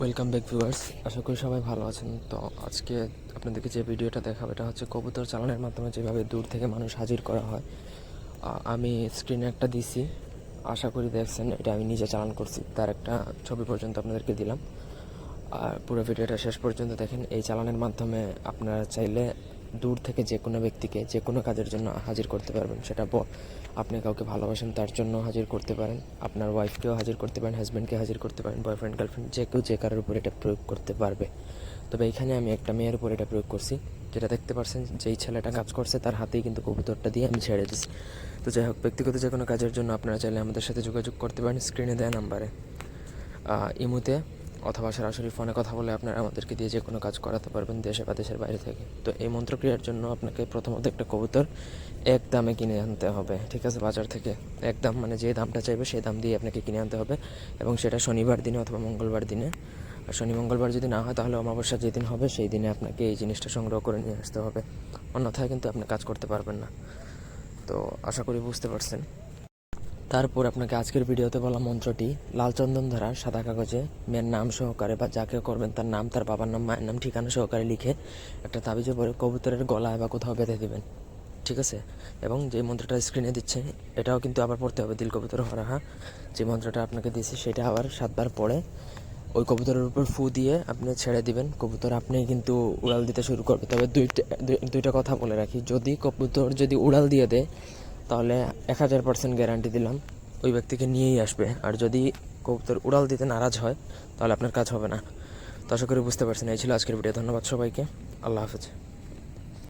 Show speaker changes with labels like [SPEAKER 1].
[SPEAKER 1] Welcome back viewers আশা করি সবাই ভালো আছেন। তো আজকে আপনাদেরকে যে ভিডিওটা দেখাবো, এটা হচ্ছে কবুতর চালানোর মাধ্যমে যেভাবে দূর থেকে মানুষ হাজির করা হয়। আমি স্ক্রিনে একটা দিছি। আশা করি দেখছেন, এটা আমি নিজে চালান করছি। তার একটা ছবি পর্যন্ত আপনাদেরকে দিলাম। আর পুরো ভিডিওটা শেষ পর্যন্ত দেখেন। এই চালানের মাধ্যমে আপনারা চাইলে দূর থেকে যে কোনো ব্যক্তিকে যে কোনো কাজের জন্য হাজির করতে পারবেন, সেটা আপনি কাউকে ভালোবাসেন, তার জন্য হাজির করতে পারেন। আপনার ওয়াইফকেও হাজির করতে পারেন হাজব্যান্ডকে হাজির করতে পারেন বয়ফ্রেন্ড গার্লফ্রেন্ড যে কেউ যে কারোর উপর এটা প্রয়োগ করতে পারবে। তবে এখানে আমি একটা মেয়ের উপর এটা প্রয়োগ করছি, যেটা দেখতে পারছেন যেই ছেলেটা কাজ করছে, তার হাতেই কিন্তু কবুতরটা দিয়ে আমি ছেড়ে দিছি। তো যাই হোক, ব্যক্তিগত যে কোনো কাজের জন্য আপনারা চাইলে আমাদের সাথে যোগাযোগ করতে পারেন স্ক্রিনে দেয়া নাম্বারে ইমুতে অথবা সরাসরি ফোনে কথা বলে আপনারা আমাদেরকে দিয়ে যে কোনো কাজ করাতে পারবেন দেশে বা দেশের বাইরে থেকে। তো এই মন্ত্রক্রিয়ার জন্য আপনাকে প্রথমত একটা কবুতর এক দামে কিনে আনতে হবে, ঠিক আছে? বাজার থেকে এক দাম মানে যে দামটা চাইবে সেই দাম দিয়ে আপনাকে কিনে আনতে হবে এবং সেটা শনিবার দিনে অথবা মঙ্গলবার দিনে। আর শনি, মঙ্গলবার যদি না হয় তাহলে অমাবস্যা যেদিন হবে সেই দিনে আপনাকে এই জিনিসটা সংগ্রহ করে নিয়ে আসতে হবে। অন্যথায় কিন্তু আপনি কাজ করতে পারবেন না। তো আশা করি বুঝতে পারছেন। তারপর আপনাকে আজকের ভিডিওতে বলা মন্ত্রটি, লাল চন্দন ধারা, সাদা কাগজে, মেয়ের নাম সহকারে বা যাকে করবেন তার নাম, তার বাবার নাম, মায়ের নাম, ঠিকানা সহকারে লিখে একটা তাবিজে পরে কবুতরের গলায় বা কোথাও বেঁধে দিবেন। ঠিক আছে? এবং যে মন্ত্রটা স্ক্রিনে দিচ্ছে, এটাও কিন্তু আবার পড়তে হবে, দিল কবুতর হরাহা যে মন্ত্রটা আপনাকে দিয়েছি, সেটা আবার সাতবার পড়ে, ওই কবুতরের উপর ফু দিয়ে আপনি ছেড়ে দিবেন। কবুতর আপনি কিন্তু উড়াল দিতে শুরু করবে। তবে দুইটা দুইটা কথা বলে রাখি। যদি কবুতর যদি উড়াল দিয়ে দেয় তাহলে এক হাজার পার্সেন্ট গ্যারান্টি দিলাম। ওই ব্যক্তিকে নিয়েই আসবে। আর যদি কবুতর উড়াল দিতে নারাজ হয়, তাহলে আপনার কাজ হবে না। তো আশা করি বুঝতে পারছেন। এই ছিল আজকের ভিডিও ধন্যবাদ সবাইকে। আল্লাহ হাফেজ।